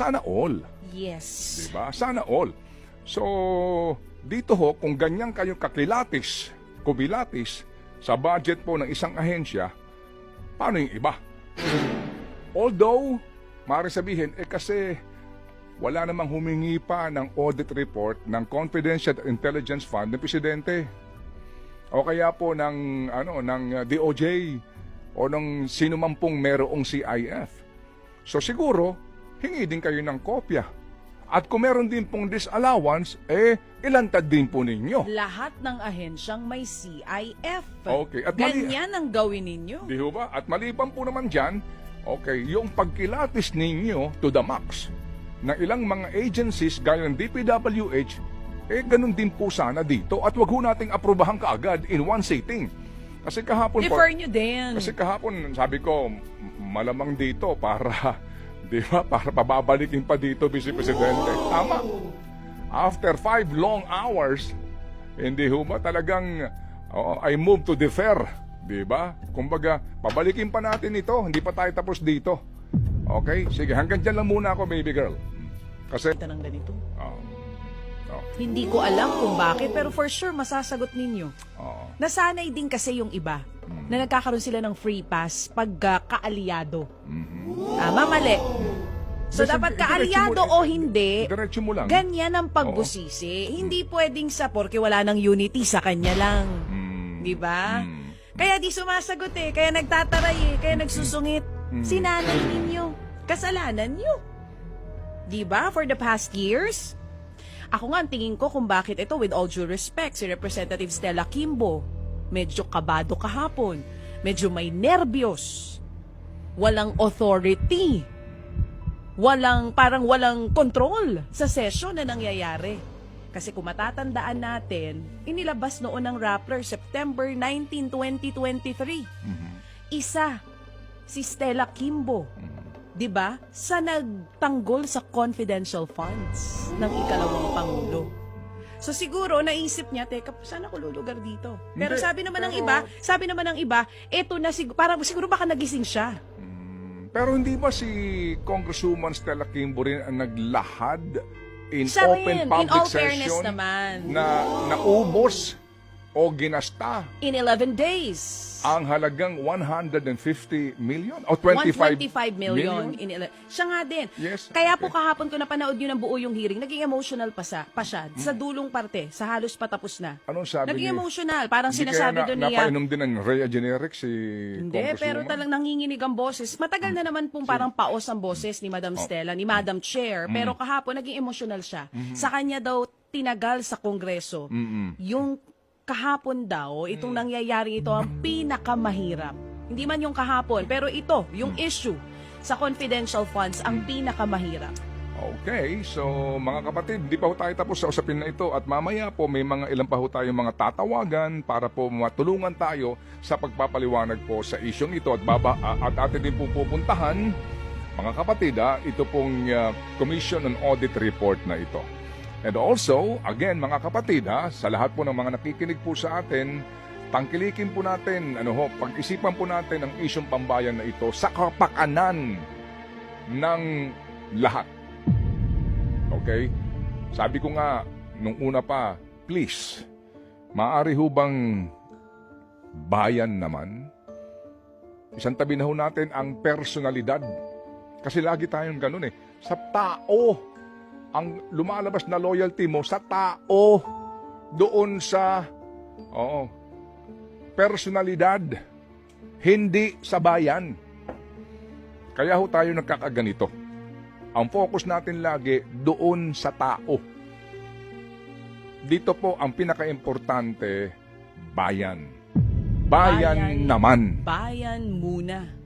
Sana all. Yes. Diba? Sana all. So, dito ho, kung ganyan kayo kakilatis, kubilatis, sa budget po ng isang ahensya, paano yung iba? Although, maaari sabihin, eh kasi wala namang humingi pa ng audit report ng Confidential Intelligence Fund ng Presidente. O kaya po ng, ano, ng uh, DOJ o ng sino man pong merong CIF. So siguro, hingi din kayo ng kopya. At kung meron din pong disallowance, eh, ilantad din po ninyo. Lahat ng ahensyang may CIF. Okay, at mali- Ganyan ang gawin ninyo. Di ho ba? At maliban po naman dyan, okay, yung pagkilatis ninyo to the max ng ilang mga agencies gaya ng DPWH, eh ganun din po sana dito at wag ho nating aprubahan kaagad in one sitting. Kasi kahapon po, Defer nyo din. kasi kahapon sabi ko, malamang dito para, di ba, para pababalikin pa dito, Vice Presidente. Tama. After five long hours, hindi ho ba talagang oo, I move to defer, di ba? Kumbaga, pabalikin pa natin ito, hindi pa tayo tapos dito. Okay? Sige, hanggang dyan lang muna ako, baby girl. Kasi, Ito ng ganito. oh, oh, Hindi ko alam kung bakit, pero for sure masasagot ninyo. oh, Nasanay din kasi yung iba na nagkakaroon sila ng free pass pag ah, kaalyado. Tama, mali. So, Kasi dapat kaalyado o hindi, diretso mo lang. ganyan ang pagbusisi. Hindi pwedeng sa porke wala ng unity sa kanya lang. Mm, Di ba? mm. Kaya di sumasagot eh. Kaya nagtataray eh. Kaya nagsusungit. Mm. Sinanay ninyo. Kasalanan nyo. Di ba? For the past years. Ako nga, tingin ko kung bakit ito, with all due respect, si Representative Stella Kimbo, medyo kabado kahapon. Medyo may nervyos. Walang authority. Walang, parang walang control sa session na nangyayari. Kasi kung matatandaan natin, inilabas noon ng Rappler September 19, 2023. Isa, si Stella Kimbo. 'Di ba? Sa nagtanggol sa confidential funds ng ikalawang pangulo. So siguro naisip niya, teka, saan ako lulugar dito? Pero Hindi, sabi naman ng pero- iba, sabi naman ng iba, eto na siguro, parang siguro baka nagising siya. Pero hindi ba si Congresswoman Stella Kimbo rin ang naglahad in Siya open rin, in public all fairness session naman. na naubos o ginasta In 11 days. ang halagang 150 million o 25 125 million. In ele- siya nga din. Yes, Kaya po okay. kahapon ko napanood yun ng buo yung hearing, naging emotional pa, sa, pa siya. Sa dulong parte, sa halos patapos na. Anong sabi Naging ni- emotional. Parang Hindi sinasabi kaya doon na, niya. napainom din ng Rhea Generic si Hindi, Congresswoman? pero talagang nanginginig ang boses. Matagal na naman pong parang paos ang boses ni Madam Oh. Stella, ni Madam Chair. Pero kahapon, naging emotional siya. Sa kanya daw, tinagal sa Kongreso. Yung kahapon daw, Mm. itong nangyayari ito ang pinakamahirap. Hindi man yung kahapon, pero ito, yung Mm. issue sa confidential funds, ang pinakamahirap. Okay, so mga kapatid, di pa ho tayo tapos sa usapin na ito at mamaya po may mga ilan pa ho tayong mga tatawagan para po matulungan tayo sa pagpapaliwanag po sa isyong ito at, baba, at atin din po pupuntahan mga kapatid ha, ito pong uh, Commission on Audit Report na ito. And also, again mga kapatid ha, sa lahat po ng mga nakikinig po sa atin, tangkilikin po natin, ano ho, pag-isipan po natin ang isyong pambayan na ito sa kapakanan ng lahat. Okay? Sabi ko nga, nung una pa, please, maaari ho bang bayan naman? Isang tabi na ho natin ang personalidad. Kasi lagi tayong ganun eh. Sa tao, ang lumalabas na loyalty mo sa tao, doon sa, oo, personalidad, hindi sa bayan. Kaya ho tayo nagkakaganito. Ang focus natin lagi doon sa tao. Dito po ang pinaka-importante, bayan. Bayan, Bayan. naman. Bayan muna.